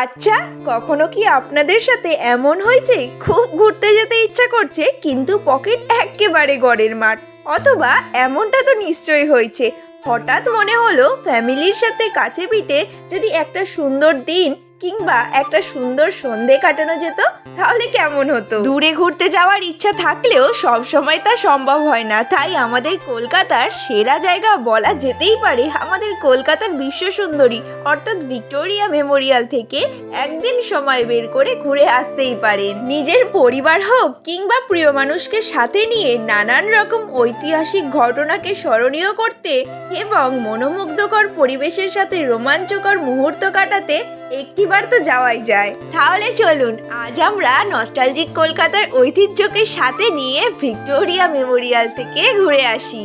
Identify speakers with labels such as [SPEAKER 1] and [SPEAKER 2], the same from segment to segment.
[SPEAKER 1] আচ্ছা কখনো কি আপনাদের সাথে এমন হয়েছে? খুব ঘুরতে যেতে ইচ্ছা করছে, কিন্তু পকেট একেবারে গড়ের মাঠ। অথবা এমনটা তো নিশ্চয়ই হয়েছে। হঠাৎ মনে হলো, ফ্যামিলির সাথে কাছে পিঠে যদি একটা সুন্দর দিন কিংবা একটা সুন্দর সন্ধে কাটানো যেত, তাহলে কেমন হতো? দূরে ঘুরতে যাওয়ার ইচ্ছা থাকলেও সব সময় তা সম্ভব হয় না। তাই আমাদের কলকাতার সেরা জায়গা বলা যেতেই পারে আমাদের কলকাতার বিশ্ব সুন্দরী, অর্থাৎ ভিক্টোরিয়া মেমোরিয়াল থেকে একদিন সময় বের করে ঘুরে আসতেই পারেন। নিজের পরিবার হোক কিংবা প্রিয় মানুষকে সাথে নিয়ে নানান রকম ঐতিহাসিক ঘটনাকে স্মরণীয় করতে এবং মনোমুগ্ধকর পরিবেশের সাথে রোমাঞ্চকর মুহূর্ত কাটাতে একটিবার তো যাওয়াই যায়। তাহলে চলুন, আজ আমরা নস্টালজিক কলকাতার ঐতিহ্যকে সাথে নিয়ে ভিক্টোরিয়া মেমোরিয়াল থেকে ঘুরে আসি।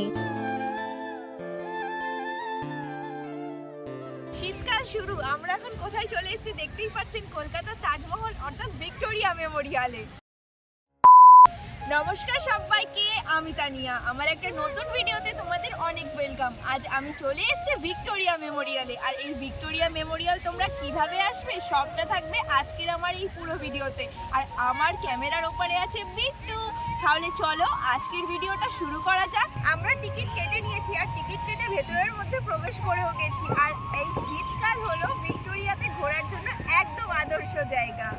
[SPEAKER 1] শীতকাল শুরু, আমরা এখন কোথায় চলে এসেছি দেখতেই পাচ্ছেন কলকাতার তাজমহল, অর্থাৎ ভিক্টোরিয়া মেমোরিয়ালে। নমস্কার সবাইকে, আমি তানিয়া। আমার একটা নতুন ভিডিওতে তোমাদের অনেক ওয়েলকাম আজ আমি চলে এসেছি ভিক্টোরিয়া মেমোরিয়ালে আর এই ভিক্টোরিয়া মেমোরিয়াল তোমরা কীভাবে আসবে, সবটা থাকবে আজকের আমার এই পুরো ভিডিওতে। আর আমার ক্যামেরার ওপরে আছে বিট্টু। তাহলে চলো, আজকের ভিডিওটা শুরু করা যাক। আমরা টিকিট কেটে নিয়েছি, আর টিকিট কেটে ভেতরের মধ্যে প্রবেশ করেও গেছি। আর এই শীতকাল হলো ভিক্টোরিয়াতে ঘোরার জন্য একদম আদর্শ জায়গা।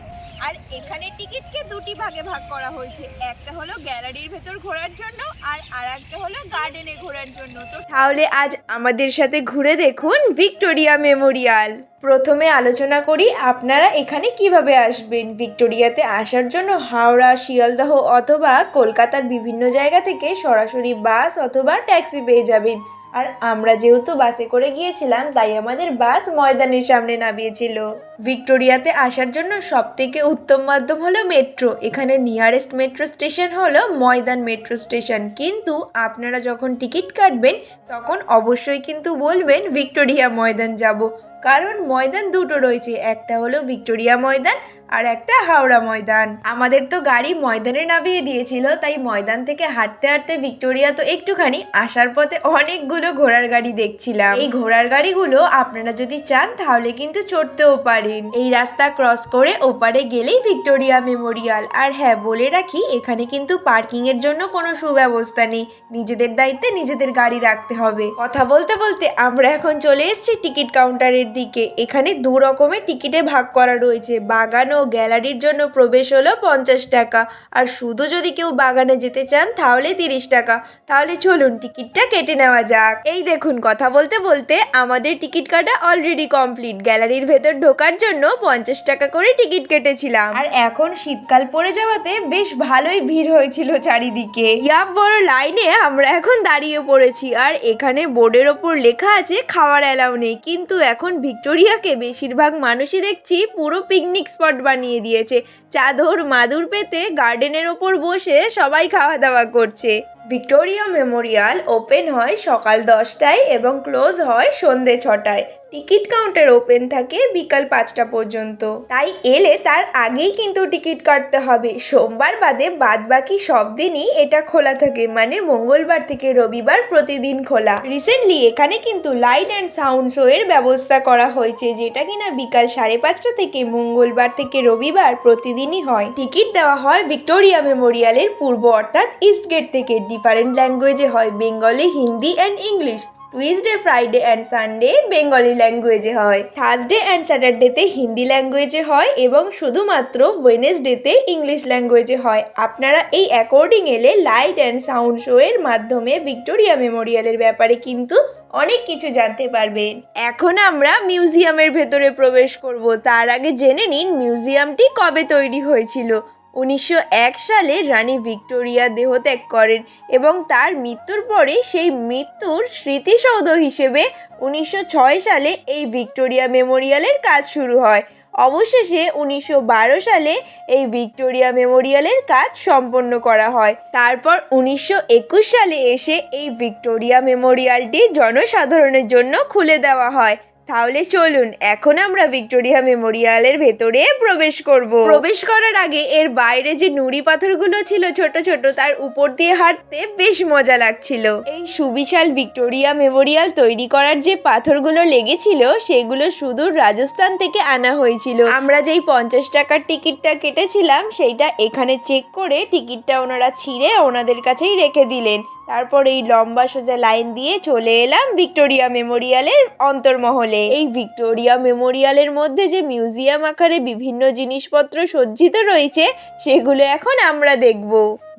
[SPEAKER 1] আর এখানে টিকিটকে দুটি ভাগে ভাগ করা হয়েছে। একটা হলো গ্যালারির ভেতর ঘোরার জন্য আর আর একটা হলো গার্ডেনে ঘোরার জন্য। তো তাহলে আজ আমাদের সাথে ঘুরে দেখুন ভিক্টোরিয়া মেমোরিয়াল। প্রথমে আলোচনা করি আপনারা এখানে কীভাবে আসবেন? ভিক্টোরিয়াতে আসার জন্য হাওড়া, শিয়ালদহ অথবা কলকাতার বিভিন্ন জায়গা থেকে সরাসরি বাস অথবা ট্যাক্সি পেয়ে যাবেন। আর আমরা যেহেতু বাসে করে গিয়েছিলাম, তাই আমাদের বাস ময়দানের সামনে নামিয়েছিল। ভিক্টোরিয়াতে আসার জন্য সব থেকে উত্তম মাধ্যম হলো মেট্রো। এখানে নিয়ারেস্ট মেট্রো স্টেশন হলো ময়দান মেট্রো স্টেশন। কিন্তু আপনারা যখন টিকিট কাটবেন, তখন অবশ্যই কিন্তু বলবেন ভিক্টোরিয়া ময়দান যাব। কারণ ময়দান দুটো রয়েছে, একটা হলো ভিক্টোরিয়া ময়দান আর একটা হাওড়া ময়দান। আমাদের তো গাড়ি ময়দানে নামিয়ে দিয়েছিল, তাই ময়দান থেকে হাঁটতে হাঁটতে ভিক্টোরিয়া তো একটুখানি আসার পথে অনেকগুলো ঘোড়ার গাড়ি দেখছিলাম। এই ঘোড়ার গাড়িগুলো আপনারা যদি চান, তাহলে কিন্তু চড়তেও পারেন। এই রাস্তা ক্রস করে ওপারে গেলেই ভিক্টোরিয়া মেমোরিয়াল। আর হ্যাঁ বলে রাখি, এখানে কিন্তু পার্কিং এর জন্য কোনো সুব্যবস্থা নেই। নিজেদের দায়িত্বে নিজেদের গাড়ি রাখতে হবে। কথা বলতে বলতে আমরা এখন চলে এসেছি টিকিট কাউন্টারের দিকে। এখানে দু রকমের টিকিটে ভাগ করা রয়েছে। বাগান গ্যালারির জন্য প্রবেশ হলো পঞ্চাশ টাকা। আর শুধু যদি কেউ বাগানে যেতে চান, তাহলে তিরিশ টাকা। তাহলে চলুন টিকিটটা কেটে নেওয়া যাক। এই দেখুন, কথা বলতে বলতে আমাদের টিকিট কাটা অলরেডি কমপ্লিট গ্যালারির ভেতর ঢোকার জন্য পঞ্চাশ টাকা করে টিকিট কেটেছিলাম। আর এখন শীতকাল পড়ে যাওয়াতে বেশ ভালোই ভিড় হয়েছিল চারিদিকে। ইয়াব বড় লাইনে আমরা এখন দাঁড়িয়ে পড়েছি। আর এখানে বোর্ডের ওপর লেখা আছে, খাওয়ার অ্যালাউ নেই। কিন্তু এখন ভিক্টোরিয়াকে বেশিরভাগ মানুষই দেখছি পুরো পিকনিক স্পট বানিয়ে দিয়েছে। চাদর, মাদুর পেতে গার্ডেনের ওপর বসে সবাই খাওয়া দাওয়া করছে। ভিক্টোরিয়া মেমোরিয়াল ওপেন হয় সকাল দশটায় এবং ক্লোজ হয় সন্ধে ছটায়। টিকিট কাউন্টার ওপেন থাকে বিকাল পাঁচটা পর্যন্ত। তাই এলে তার আগেই কিন্তু টিকিট কাটতে হবে। সোমবার বাদে বাদ বাকি সব দিনই এটা খোলা থাকে। মানে মঙ্গলবার থেকে রবিবার প্রতিদিন খোলা। রিসেন্টলি এখানে কিন্তু লাইট অ্যান্ড সাউন্ড শো এর ব্যবস্থা করা হয়েছে, যেটা কিনা বিকাল সাড়ে পাঁচটা থেকে মঙ্গলবার থেকে রবিবার প্রতিদিনই হয়। টিকিট দেওয়া হয় ভিক্টোরিয়া মেমোরিয়ালের পূর্ব অর্থাৎ ইস্ট গেট থেকে ডিফারেন্ট ল্যাঙ্গুয়েজে হয়, Bengali, Hindi and English Tuesday Friday and Sunday Bengali ল্যাঙ্গুয়েজে হয়। থার্সডে অ্যান্ড স্যাটারডেতে হিন্দি ল্যাঙ্গুয়েজে হয় এবং শুধুমাত্র ওয়েনেসডেতে ইংলিশ ল্যাঙ্গুয়েজে হয়। আপনারা এই অ্যাকর্ডিং এলে লাইট অ্যান্ড সাউন্ড শো এর মাধ্যমে ভিক্টোরিয়া মেমোরিয়ালের ব্যাপারে কিন্তু অনেক কিছু জানতে পারবেন। এখন আমরা মিউজিয়ামের ভেতরে প্রবেশ করব। তার আগে জেনে নিন মিউজিয়ামটি কবে তৈরি হয়েছিল। উনিশশো এক সালে রানী ভিক্টোরিয়া দেহত্যাগ করেন এবং তার মৃত্যুর পরে সেই মৃত্যুর স্মৃতিসৌধ হিসেবে উনিশশো ছয় সালে এই ভিক্টোরিয়া মেমোরিয়ালের কাজ শুরু হয়। অবশেষে উনিশশো বারো সালে এই ভিক্টোরিয়া মেমোরিয়ালের কাজ সম্পন্ন করা হয়। তারপর উনিশশো একুশ সালে এসে এই ভিক্টোরিয়া মেমোরিয়ালটি জনসাধারণের জন্য খুলে দেওয়া হয়। তাহলে চলুন এখন আমরা ভিক্টোরিয়া মেমোরিয়ালের ভেতরে প্রবেশ করব। প্রবেশ করার আগে এর বাইরে যে নুড়ি পাথরগুলো ছিল ছোট ছোট তার উপর দিয়ে হাঁটতে বেশ মজা লাগছিল। এই সুবিশাল ভিক্টোরিয়া মেমোরিয়াল তৈরি করার যে পাথরগুলো লেগেছিল সেগুলো সুদূর রাজস্থান থেকে আনা হয়েছিল। আমরা যেই পঞ্চাশ টাকার টিকিটটা কেটেছিলাম সেইটা এখানে চেক করে টিকিটটা ওনারা ছিঁড়ে ওনাদের কাছেই রেখে দিলেন। তারপর এই লম্বা সোজা লাইন দিয়ে চলে এলাম ভিক্টোরিয়া মেমোরিয়ালের অন্তর্মহলে। এই ভিক্টোরিয়া মেমোরিয়ালের মধ্যে যে মিউজিয়াম আকারে বিভিন্ন জিনিসপত্র সজ্জিত রয়েছে, সেগুলো এখন আমরা দেখব।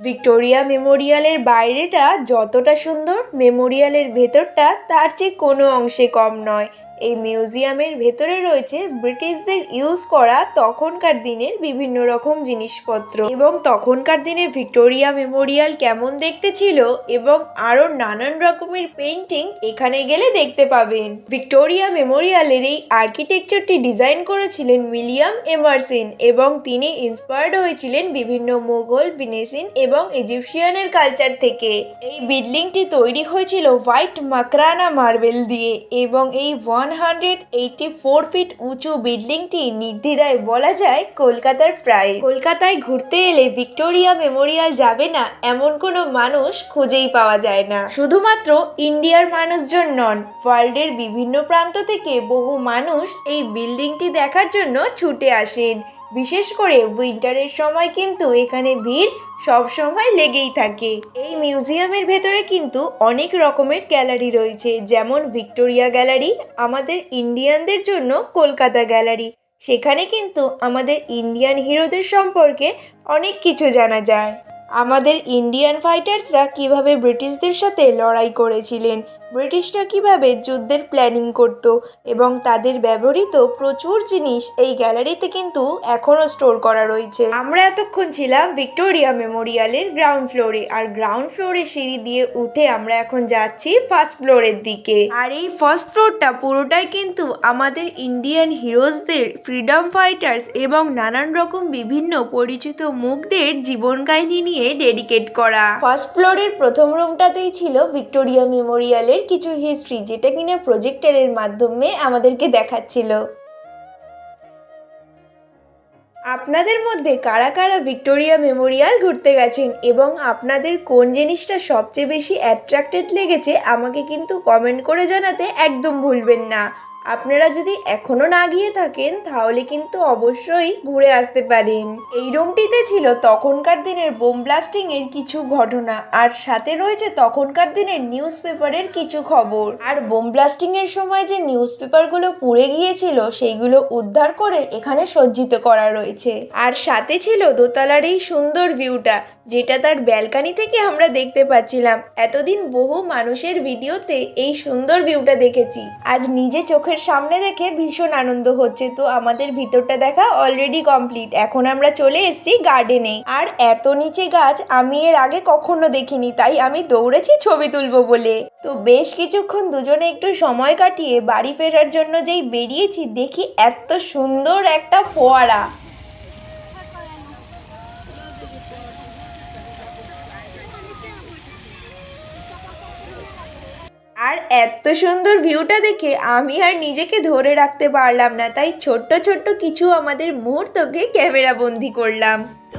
[SPEAKER 1] ভিক্টোরিয়া মেমোরিয়ালের বাইরেটা যতটা সুন্দর, মেমোরিয়ালের ভেতরটা তার চেয়ে কোনো অংশে কম নয়। এই মিউজিয়ামের ভেতরে রয়েছে ব্রিটিশদের ইউজ করা তখনকার দিনের বিভিন্ন রকম জিনিসপত্র। এবং তখনকার দিনে ভিক্টোরিয়া মেমোরিয়াল কেমন দেখতে ছিল এবং আরও নানান রকমের পেন্টিং এখানে গেলে দেখতে পাবেন। ভিক্টোরিয়া মেমোরিয়ালের এই আর্কিটেকচারটি ডিজাইন করেছিলেন উইলিয়াম এমারসিন এবং তিনি ইন্সপায়ার্ড হয়েছিলেন বিভিন্ন মোগল ভিনেসিন এবং ইজিপশিয়ানের কালচার থেকে। এই বিল্ডিংটি তৈরি হয়েছিল হোয়াইট মাকরানা মার্বেল দিয়ে এবং এই one hundred eighty four feet উঁচু বিল্ডিংটি নির্দ্বিধায় বলা যায় কলকাতার প্রায়। কলকাতায় ঘুরতে এলে ভিক্টোরিয়া মেমোরিয়াল যাবে না এমন কোনো মানুষ খুঁজেই পাওয়া যায় না। শুধুমাত্র ইন্ডিয়ার মানুষজন নন, ওয়ার্ল্ডের বিভিন্ন প্রান্ত থেকে বহু মানুষ এই বিল্ডিংটি দেখার জন্য ছুটে আসেন। বিশেষ করে উইন্টারের সময় কিন্তু এখানে ভিড় সব সময় লেগেই থাকে। এই মিউজিয়ামের ভেতরে কিন্তু অনেক রকমের গ্যালারি রয়েছে, যেমন ভিক্টোরিয়া গ্যালারি আমাদের ইন্ডিয়ানদের জন্য কলকাতা গ্যালারি সেখানে কিন্তু আমাদের ইন্ডিয়ান হিরোদের সম্পর্কে অনেক কিছু জানা যায়। আমাদের ইন্ডিয়ান ফাইটার্সরা কীভাবে ব্রিটিশদের সাথে লড়াই করেছিলেন ব্রিটিশরা কীভাবে যুদ্ধের প্ল্যানিং করত এবং তাদের ব্যবহৃত প্রচুর জিনিস এই গ্যালারিতে কিন্তু এখনও স্টোর করা রয়েছে। আমরা এতক্ষণ ছিলাম ভিক্টোরিয়া মেমোরিয়ালের গ্রাউন্ড ফ্লোরে আর গ্রাউন্ড ফ্লোরে সিঁড়ি দিয়ে উঠে আমরা এখন যাচ্ছি ফার্স্ট ফ্লোরের দিকে। আর এই ফার্স্ট ফ্লোরটা পুরোটাই কিন্তু আমাদের ইন্ডিয়ান হিরোজদের ফ্রিডম ফাইটার্স এবং নানান রকম বিভিন্ন পরিচিত মুখদের জীবন কাহিনী নিয়ে ডেডিকেট করা। ফার্স্ট ফ্লোরের প্রথম রুমটাতেই ছিল ভিক্টোরিয়া মেমোরিয়ালের কিছু হিস্ট্রি যেটা কিনা প্রজেক্টারের মাধ্যমে আমাদেরকে দেখাচ্ছিল। আপনাদের মধ্যে কারা কারা ভিক্টোরিয়া মেমোরিয়াল ঘুরতে গেছেন এবং আপনাদের কোন জিনিসটা সবচেয়ে বেশি অ্যাট্রাক্টেড লেগেছে, আমাকে কিন্তু কমেন্ট করে জানাতে একদম ভুলবেন না। আপনারা যদি এখনও না গিয়ে থাকেন, তাহলে কিন্তু অবশ্যই ঘুরে আসতে পারেন। এই রুমটিতে ছিল তখনকার দিনের বোম ব্লাস্টিং এর কিছু ঘটনা, আর সাথে রয়েছে তখনকার দিনের নিউজ পেপারের কিছু খবর। আর বোম ব্লাস্টিং এর সময় যে নিউজ পেপারগুলো পুড়ে গিয়েছিল সেইগুলো উদ্ধার করে এখানে সজ্জিত করা রয়েছে। আর সাথে ছিল দোতলার এই সুন্দর ভিউটা যেটা তার ব্যালকানি থেকে আমরা দেখতে পাচ্ছিলাম। এতদিন বহু মানুষের ভিডিওতে এই সুন্দর ভিউটা দেখেছি। আজ নিজে চোখের সামনে দেখে ভীষণ আনন্দ হচ্ছে। তো আমাদের ভিতরটা দেখা অলরেডি কমপ্লিট এখন আমরা চলে এসেছি গার্ডেনে আর এত নিচে গাছ আমি এর আগে কখনো দেখিনি, তাই আমি দৌড়েছি ছবি তুলবো বলে। তো বেশ কিছুক্ষণ দুজনে একটু সময় কাটিয়ে বাড়ি ফেরার জন্য যেই বেরিয়েছি, দেখি এত সুন্দর একটা ফোয়ারা। আর এত সুন্দর ভিউটা দেখে আমি আর নিজেকে ধরে রাখতে পারলাম না, তাই ছোট্ট ছোট্ট কিছু আমাদের মুহূর্তকে ক্যামেরা বন্দি করলাম।
[SPEAKER 2] তোমায়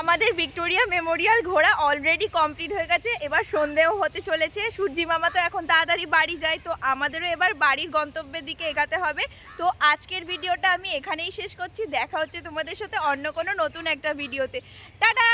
[SPEAKER 1] আমাদের ভিক্টোরিয়া মেমোরিয়াল ঘোরা অলরেডি কমপ্লিট হয়ে গেছে। এবার সন্ধেও হতে চলেছে। সূর্যি মামা তো এখন তাড়াতাড়ি বাড়ি যায়, তো আমাদেরও এবার বাড়ির গন্তব্যের দিকে এগাতে হবে। তো আজকের ভিডিওটা আমি এখানেই শেষ করছি। দেখা হচ্ছে তোমাদের সাথে অন্য কোনো নতুন একটা ভিডিওতে। টাটা!